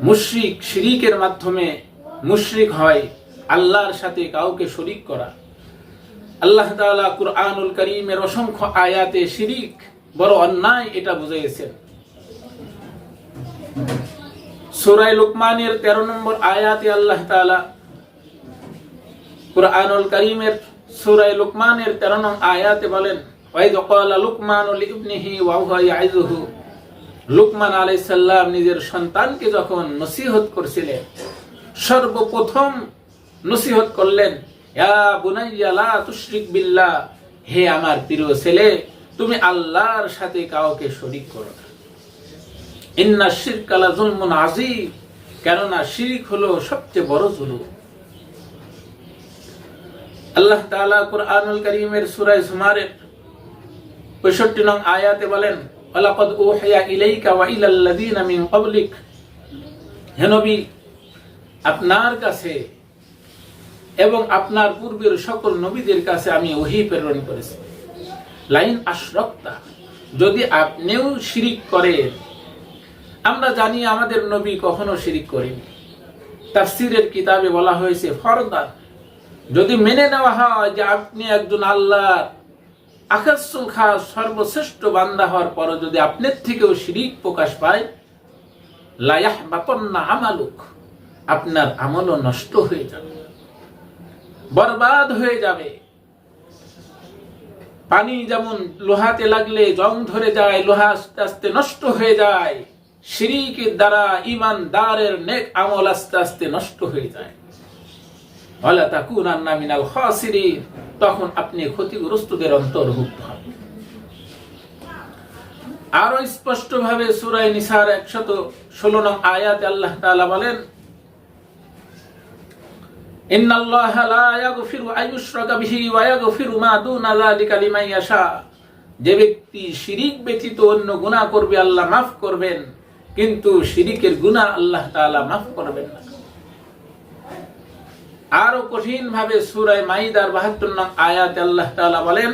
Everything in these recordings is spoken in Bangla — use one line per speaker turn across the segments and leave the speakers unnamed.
মুশরিক শিরিকের মাধ্যমে মুশরিক হয় আল্লাহর সাথে কাউকে শরিক করা। আল্লাহ তাআলা কুরআনুল করিমের অসংখ্য আয়াতে শিরিক বড় অন্যায় এটা বুঝিয়েছেন সূরায়ে লুকমানের 13 নম্বর আয়াতে আল্লাহ তাআলা কুরআনুল করিমের সূরায়ে লুকমানের 13 নং আয়াতে বলেন, ওয়াইদ ক্বালা লুকমানু লিইবনিহি ওয়া হুয়া ইয়াইযুহু। লুকমান আলাইহিস সালাম নিজের সন্তানকে যখন নসিহত করছিলেন, সর্বপ্রথম নসিহত করলেন বিল্লাহ, হে আমার প্রিয় ছেলে, তুমি আল্লাহর সাথে কাউকে শরীক করো না। ইন্না শিরকা লা যুলমুন আযীম কেননা শিরিক হলো সবচেয়ে বড় জুলুম। আল্লাহ তাআলা কুরআনুল কারীমের সূরা জুমারের 65 নং আয়াতে বলেন ওয়ালাকাদ উহিয়া ইলাইকা ওয়া ইলাল লাযিনা মিন ক্বাবলিক। হে আপনার কাছে এবং আপনার পূর্বের সকল নবীদের কাছে আমি ওহি প্রেরণ করেছি। লাইন আশরক্তা, যদি আপনিও শিরিক করেন, আমরা জানি আমাদের নবী কখনো শিরিক করেনি। তাফসিরের কিতাবে বলা হয়েছে, ফরদান, যদি মেনে নেওয়া হয় যে আপনি একজন আল্লাহর আকাশুল খাস সর্বশ্রেষ্ঠ বান্দা হওয়ার পরও যদি আপনার থেকেও শিরিক প্রকাশ পায় লায়াহ বাপন্না আমালুক, আপনার আমলও নষ্ট হয়ে যাবে, বরবাদ হয়ে যাবে। পানি যেমন লোহাতে লাগলে জং ধরে যায়, লোহা আস্তে আস্তে নষ্ট হয়ে যায়, শিরিকের দ্বারা ইমানদারের নেক আমল আস্তে আস্তে নষ্ট হয়ে যায়। তখন আপনি ক্ষতিগ্রস্তদের অন্তর্ভুক্ত হবেন আরও স্পষ্ট ভাবে সুরাই নিসার একশত ষোলো নং আয়াতে আল্লাহ বলেন যে ব্যক্তি শিরিক ব্যতীত অন্য গুনাহ করবে, আল্লাহ মাফ করবেন, কিন্তু শিরিকের গুনাহ আল্লাহ মাফ করবেন না। আরও কঠিন ভাবে সূরায়ে মাইদার 72 নং আয়াত আল্লাহ তাআলা বলেন,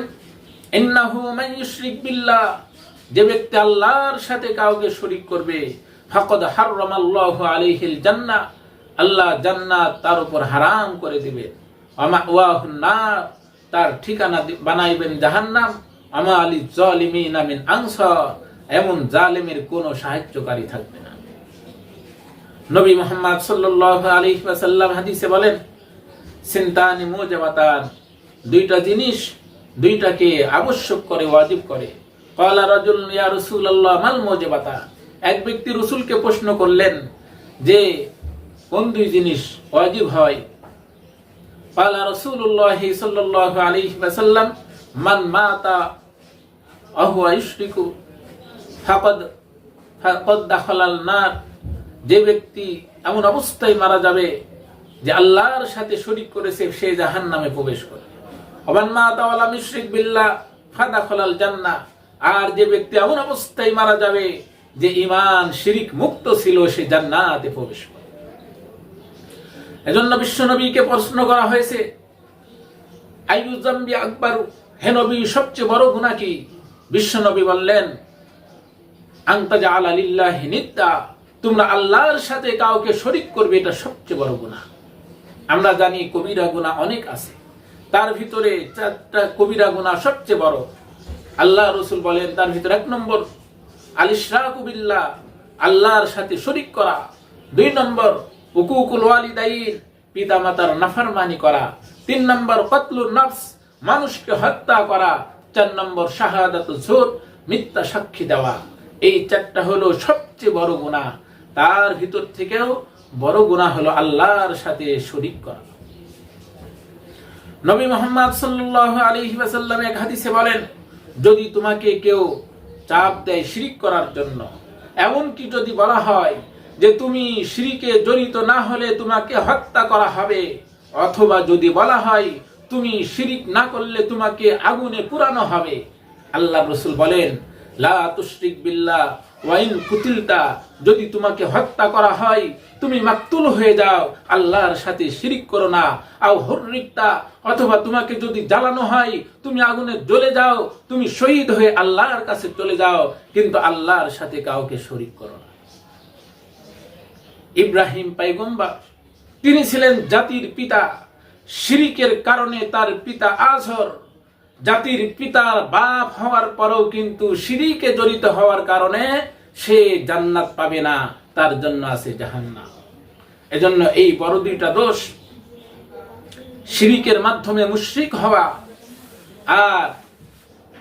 ইন্নাহু মান ইউশরিক বিল্লাহ যে ব্যক্তি আল্লাহর সাথে কাউকে শরীক করবে, ফাকাদ হাররামাল্লাহু আলাইহিল জান্নাহ আল্লাহ জান্নাত তার উপর হারাম করে দিবে। ওয়াহুন নার তার ঠিকানা বানাইবেন জাহান্নাম। আমা আলী জালিমিন মিন আনসার এমন জালিমের কোনো সাহায্যকারী থাকবে না। নবী মোহাম্মদ সাল্লাল্লাহু আলাইহি ওয়াসাল্লাম হাদিসে বলেন সিনতানি মুজাবাতান। দুইটা জিনিস দুইটাকে আবশ্যক করে, ওয়াজিব করে। ক্বালা রাজুল, ইয়া রাসূলুল্লাহ, মাল মুজাবাতা এক ব্যক্তি রাসূলকে প্রশ্ন করলেন যে, কোন দুই জিনিস ওয়াজিব হয়? ক্বালা রাসূলুল্লাহ সাল্লাল্লাহু আলাইহি ওয়াসাল্লাম, মান মাতা, আহুয়া ইশরিকু, ফাকাদ ফাকাদ দাখালাল নার যে ব্যক্তি এমন অবস্থায় মারা যাবে যে আল্লাহর সাথে শরিক করেছে, সে জাহান নামে প্রবেশ করে। অবান মা তাওয়ালা মিশরিক বিল্লাহ ফাদা খলাল জান্না আর যে ব্যক্তি এমন অবস্থায় মারা যাবে যে ইমান শিরিক মুক্ত ছিল, সে জান্নাতে প্রবেশ করে। এজন্য বিশ্ব নবীকে প্রশ্ন করা হয়েছে, আইয়ু জাম্বি আকবর? হে নবী, সবচেয়ে বড় গুনাহ কি? বিশ্ব নবী বললেন আংতাজা আলালিল্লাহি নিদ্দা তোমরা আল্লাহর সাথে কাউকে শরিক করবে, এটা সবচেয়ে বড় গুনাহ। আমরা জানি কবিরা গুনাহ অনেক আছে। তার ভিতরে চারটা কবিরা গুনাহ সবচেয়ে বড়। আল্লাহ রসুল বলেন, তার ভিতরে এক নম্বর আলিশরাকু বিল্লাহ, আল্লাহর সাথে শরিক করা। দুই নম্বর হুকুকুল ওয়ালিদাইন পিতা মাতার নাফরমানি করা। তিন নম্বর, কতলুর নফস, মানুষকে হত্যা করা। চার নম্বর, শাহাদাত ঝোর, মিথ্যা সাক্ষী দেওয়া। এই চারটা হলো সবচেয়ে বড় গুনাহ। তার ভিতর থেকেও বড় গুনাহ হলো আল্লাহর সাথে শরিক করা। নবী মোহাম্মদ ওয়াসাল্লাম এক হাদিসে বলেন, যদি তোমাকে কেউ চাপ দেয় শিরিক করার জন্য এমন কি যদি বলা হয় যে তুমি শিরিকে জড়িত না হলে তোমাকে হত্যা করা হবে, অথবা যদি বলা হয় তুমি শিরিক না করলে তোমাকে আগুনে পুরানো হবে আল্লাহ রসুল বলেন, লা তুশরিক বিল্লাহ ওয়াইন কুতিলতা যদি তোমাকে হত্যা করা হয়, তুমি মাকতুল হয়ে যাও, আল্লাহর সাথে শিরিক করো না। আও হরিকতা অথবা তোমাকে যদি জ্বালানো হয়, তুমি আগুনে জ্বলে যাও, তুমি শহীদ হয়ে আল্লাহর কাছে চলে যাও, কিন্তু আল্লাহর সাথে কাউকে শরিক করো না। ইব্রাহিম পাইগম্বার, তিনি ছিলেন জাতির পিতা। শিরিকের কারণে তার পিতা আজহর, জাতির পিতার বাপ হওয়ার পরেও কিন্তু শিরিকে জড়িত হওয়ার কারণে সে জান্নাত পাবে না, তার জন্য আছে জাহান্নাম। এজন্য এই বড় দুইটা দোষ, শিরিকের মাধ্যমে মুশ্রিক হওয়া আর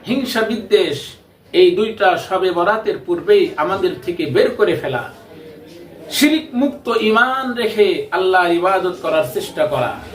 হিংসা বিদ্বেষ, এই দুইটা সবে বরাতের পূর্বেই আমাদের থেকে বের করে ফেলা। শিরিক মুক্ত ইমান রেখে আল্লাহ ইবাদত করার চেষ্টা করা।